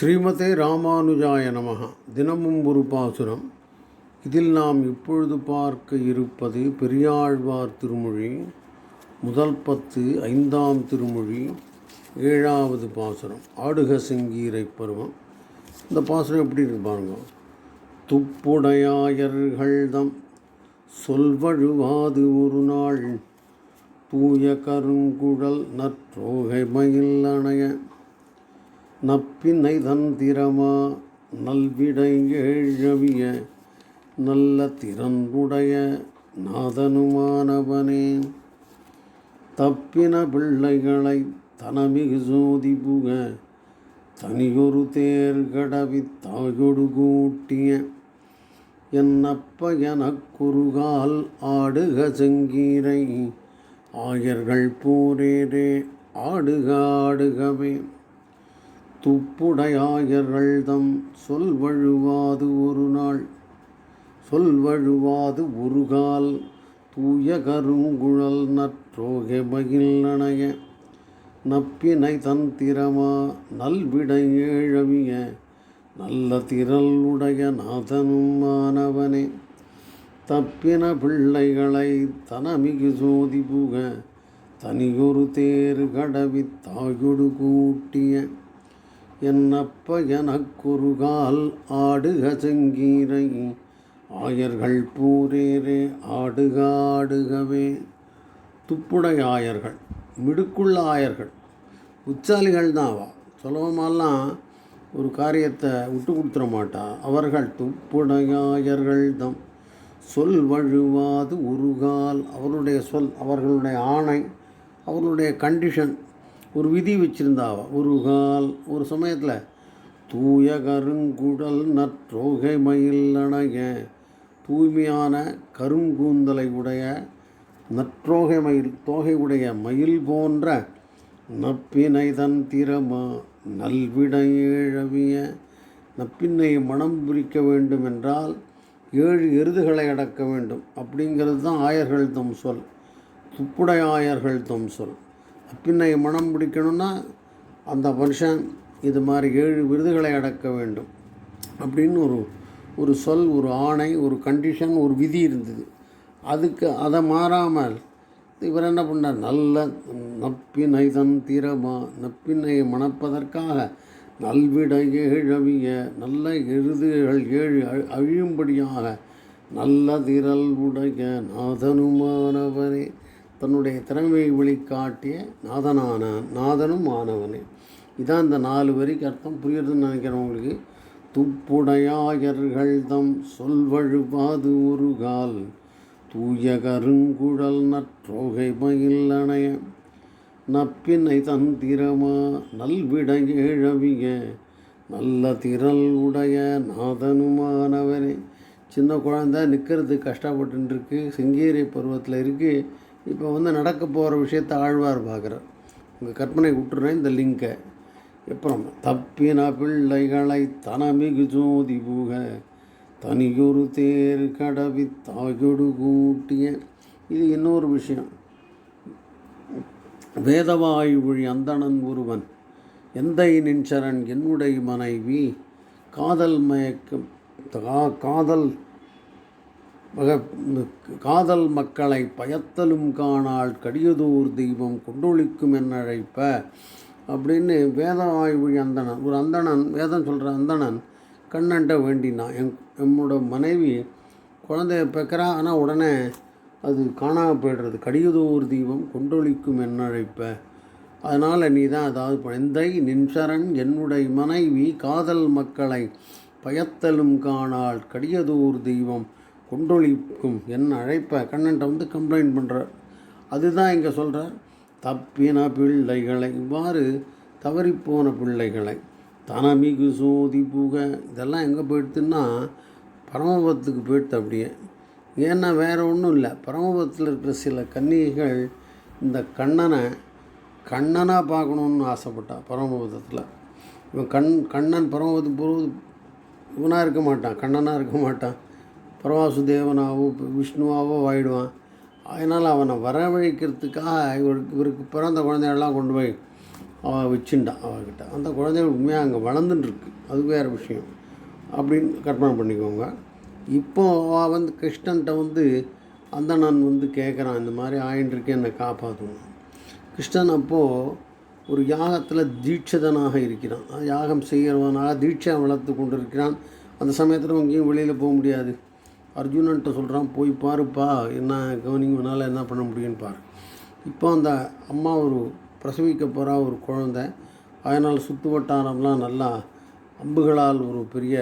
ஸ்ரீமதே ராமானுஜாய நமஹ. தினமும் ஒரு பாசுரம். இதில் நாம் இப்பொழுது பார்க்க இருப்பது பெரியாழ்வார் திருமொழி முதல் பத்து ஐந்தாம் திருமொழி ஏழாவது பாசுரம் ஆடுக செங்கீரை பருவம். இந்த பாசுரம் எப்படி இருக்கு பாருங்க. துப்புடையாயர்கள்தம் சொல்வழுவாது ஒரு நாள் தூய கருங்குழல் நற்றோகை மயில் அணைய நப்பினை தந்திரமா நல்விடை ஏழவிய நல்ல திறன்புடைய நாதனுமானவனே. தப்பின பிள்ளைகளை தனமிகு சோதி புக தனியொரு தேர் கடவி தாயொடு கூட்டிய என்னப்ப எனக்குறுகால் ஆடுக செங்கீரை ஆயர்கள் போரேரே ஆடுக ஆடுகவே. துப்புடையாயர்கள்தம் சொல் வழுவாது ஒரு நாள் சொல் வழுவாது ஒரு கால் தூய கருங்குழல் நற்றோகை மகிழ் நனைய. நப்பினை தந்திரமா நல்விடை ஏழவிய. நல்ல திரள் உடைய நாதனும் மாணவனே. தப்பின பிள்ளைகளை தனமிகு சோதி புக தனியொரு தேர் கடவி தாயொடு கூட்டிய. என்னப்ப எனக்குறுகால் ஆடுக செங்கீரை. ஆயர்கள் பூரேரே ஆடுக ஆடுகவே. துப்புடை ஆயர்கள் மிடுக்குள்ள ஆயர்கள் உச்சாலிகள் தான் அவா. சுலபமாலாம் ஒரு காரியத்தை விட்டு கொடுத்துட மாட்டா. அவர்கள் துப்புடையாயர்கள் தம் சொல் வழுவாது உருகால். அவருடைய சொல் அவர்களுடைய ஆணை அவர்களுடைய கண்டிஷன் ஒரு விதி வச்சுருந்தாவா? ஒரு கால் ஒரு சமயத்தில் தூய கருங்குடல் நற்றோகை மயில் தூய்மையான கருங்கூந்தலை உடைய நற்றோகை மயில் தோகை உடைய மயில் போன்ற நப்பினை தன் திறமா நல்விடை ஏழவிய நப்பின்னை மனம் பிரிக்க வேண்டும் என்றால் ஏழு எருதுகளை அடக்க வேண்டும். அப்படிங்கிறது தான் ஆயர்கள் தம் சொல் துப்புடை ஆயர்கள் தம் சொல். அப்பின்னை மனம் பிடிக்கணும்னா அந்த மனுஷன் இது மாதிரி ஏழு விருதுகளை அடக்க வேண்டும் அப்படின்னு ஒரு ஒரு சொல் ஒரு ஆணை ஒரு கண்டிஷன் ஒரு விதி இருந்தது. அதுக்கு அதை மாறாமல் இவர் என்ன பண்ணார்? நல்ல நப்பினை தன் தீரமா நப்பினை மணப்பதற்காக நல்விட ஏழவிய நல்ல எருதுகள் ஏழு அழி- அழியும்படியாக நல்ல திரள் உடைய நாதனுமானவரே. தன்னுடைய திறமையை வெளிக்காட்டிய நாதனான நாதனும் ஆனவனே இதான் இந்த நாலு வரிக்கு அர்த்தம். புரியுறதுன்னு நினைக்கிறவங்களுக்கு துப்புடையாயர்கள் தம் சொல்வழுவாது ஒரு கால் தூய கருங்குழல் நற்றோகை மயில் அணைய. நப்பினை தந்திரமா நல்விடை ஏழவிய. நல்ல திரள் உடைய நாதனுமானவரே சின்ன குழந்தை நிற்கிறது கஷ்டப்பட்டுருக்கு இருக்கு. செங்கீரை பருவத்தில் இருக்குது இப்போ வந்து நடக்க போகிற விஷயத்தை ஆழ்வார் பார்க்குறார். உங்கள் கற்பனை விட்டுறேன் இந்த லிங்கை. அப்புறம் தப்பின பிள்ளைகளை தனமிகு ஜோதி புக தனியொரு தேர் கடவி தாயொடு கூட்டிய இது இன்னொரு விஷயம். வேதவாயு வழி அந்தணன் ஒருவன் எந்தை நின்சரன் என்னுடைய மனைவி காதல் மயக்கம் காதல் காதல் மக்களை பயத்தலும் காணாள் கடியதோர் தெய்வம் கொண்டொழிக்கும் என்னழைப்ப அப்படின்னு வேத ஆய்வு அந்தணன் ஒரு அந்தணன் வேதம் சொல்கிற அந்தணன் கண்ணன்ட்ட வேண்டினான் என் என்னோட மனைவி குழந்தைய பிறக்கிறா ஆனால் உடனே அது காணாமல் போய்டுறது. கடியதோர் தெய்வம் கொண்டொழிக்கும் என்னழைப்ப. அதனால் நீ தான் அதாவது இப்ப நின்சரன் என்னுடைய மனைவி காதல் மக்களை பயத்தலும் காணாள் கடியதூர் தெய்வம் கொண்டொழிக்கும் என்ன அழைப்ப கண்ணன்ட்ட வந்து கம்ப்ளைண்ட் பண்ணுறார் அதுதான் இங்கே சொல்கிறார் தப்பின பிள்ளைகளை இவ்வாறு தவறிப்போன பிள்ளைகளை தனமிகு சோதி புக இதெல்லாம் எங்கே போயிடுத்துன்னா பரமபத்துக்கு போயிடுத்து அப்படியே. ஏன்னா வேறு ஒன்றும் இல்லை. பரமபத்தில் இருக்கிற சில கன்னிகைகள் இந்த கண்ணனை கண்ணனாக பார்க்கணுன்னு ஆசைப்பட்டா பரமபதத்தில். இவன் கண் கண்ணன் பரமபதம் போகிறது இவனாக இருக்க மாட்டான் கண்ணனாக இருக்க மாட்டான். பரவாசுதேவனாவோ விஷ்ணுவாவோ ஆயிடுவான். அதனால் அவனை வரவழைக்கிறதுக்காக இவருக்கு இவருக்கு பிறந்த குழந்தைகள்லாம் கொண்டு போய் அவள் வச்சுட்டான் அவகிட்ட அந்த குழந்தைகள் உண்மையாக அங்கே வளர்ந்துட்டுருக்கு. அது வேறு விஷயம். அப்படின்னு கற்பனை பண்ணிக்கோங்க. இப்போ அவள் வந்து கிருஷ்ணன்ட்ட வந்து அந்த நான் வந்து கேட்குறான் இந்த மாதிரி ஆயின்றிருக்கே என்னை காப்பாற்றணும் கிருஷ்ணன் அப்போது ஒரு யாகத்தில் தீட்சிதனாக இருக்கிறான். யாகம் செய்கிறவனாக தீட்சை வளர்த்து கொண்டு இருக்கிறான் அந்த சமயத்தில் எங்கேயும் வெளியில் போக முடியாது. அர்ஜுனன்ட்ட சொல்கிறான் போய் பாருப்பா என்ன கவனிங்கனால என்ன பண்ண முடியும்னு பாரு. இப்போ அந்த அம்மா ஒரு பிரசவிக்க போகிறா ஒரு குழந்தை. அதனால் சுற்று வட்டாரம்லாம் நல்லா அம்புகளால் ஒரு பெரிய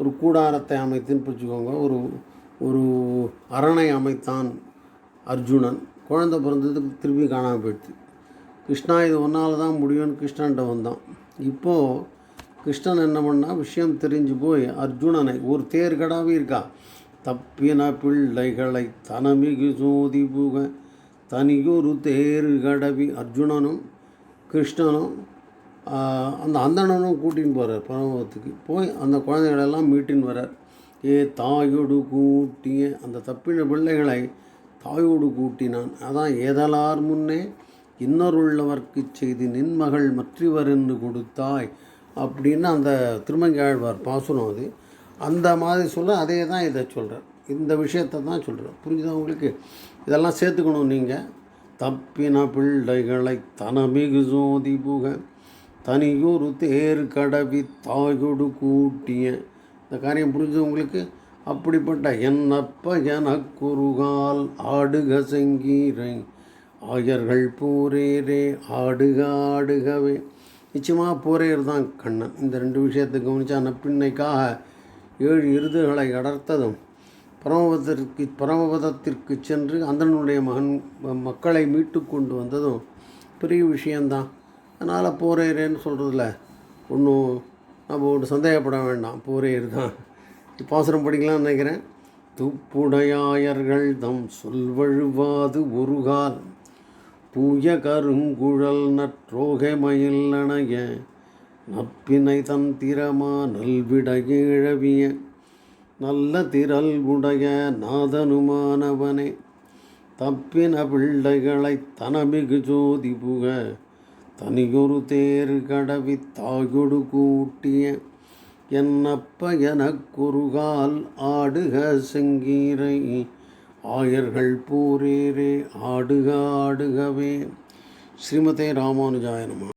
ஒரு கூடாரத்தை அமைத்துன்னு வச்சுக்கோங்க. ஒரு ஒரு அரணை அமைத்தான் அர்ஜுனன். குழந்தை பிறந்ததுக்கு திருப்பி காணாமல் போயிடுச்சு. கிருஷ்ணா இது ஒன்றால் தான் முடியும்னு கிருஷ்ணன்ட்ட வந்தான். இப்போது கிருஷ்ணன் என்ன பண்ணால் விஷயம் தெரிஞ்சு போய் அர்ஜுனனை ஒரு தேர் கடாவே இருக்கா. தப்பின பிள்ளைகளை தனமிகு சோதி புக தனியொரு தேர் கடவி அர்ஜுனனும் கிருஷ்ணனும் அந்த அந்தணனும் கூட்டின்னு போகிறார் பரமத்துக்கு போய் அந்த குழந்தைகளெல்லாம் மீட்டின்னு வரார். ஏ தாயோடு கூட்டிய அந்த தப்பின பிள்ளைகளை தாயோடு கூட்டினான். அதான் ஏதலார் முன்னே இன்னொருள்ளவர்க்கு செய்து நின்மகள் மற்றவர் என்று கொடுத்தாய் அப்படின்னு அந்த திருமங்காழ்வார் பாசுரம் அது. அந்த மாதிரி சொல்ல அதே தான் இதை சொல்கிறேன் இந்த விஷயத்தை தான் சொல்கிறேன் புரிஞ்சுதான் உங்களுக்கு? இதெல்லாம் சேர்த்துக்கணும் நீங்கள் தப்பின பிள்ளைகளை தனமிகு ஜோதி புக தனியொரு தேர் கடவி தாயோடு கூட்டிய. இந்த காரியம் புரிஞ்சது உங்களுக்கு? அப்படிப்பட்ட என்னப்ப எனக்குருகால் ஆடுக செங்கீரை ஆயர்கள் போரேரே ஆடுக ஆடுகவே. நிச்சயமாக போரேர் தான் கண்ணன். இந்த ரெண்டு விஷயத்தை கவனிச்சா நப்பின்னைக்காக ஏழு இருதுகளை அடர்த்ததும் பரமபதத்திற்கு பரமபதத்திற்கு சென்று அந்தனுடைய மகன் மக்களை மீட்டு கொண்டு வந்ததும் பெரிய விஷயந்தான். அதனால் போரேரேன்னு சொல்கிறதுல ஒன்றும் நம்ம ஒன்று சந்தேகப்பட வேண்டாம். போரேர் தான் பாசுரம் படிக்கலாம்னு நினைக்கிறேன். துப்புடையாயர்கள் தம் சொல்வழுவாது ஒரு கால். பூய கருங்குழல் நற்றோகை மயில் அணைய நப்பினை தந்திரமா நல்விட ஏழவிய நல்ல திரல் உடைய நாதனுமானவனே தப்பின பிள்ளைகளை தனமிகு ஜோதி புக தனியொரு தேர் கடவி தாயொடு கூட்டிய என்னப்ப எனக்குருகால் ஆடுக செங்கீரை ஆயர்கள் போரேரே ஆடுக ஆடுகவே. ஸ்ரீமதே ராமானுஜாயனமா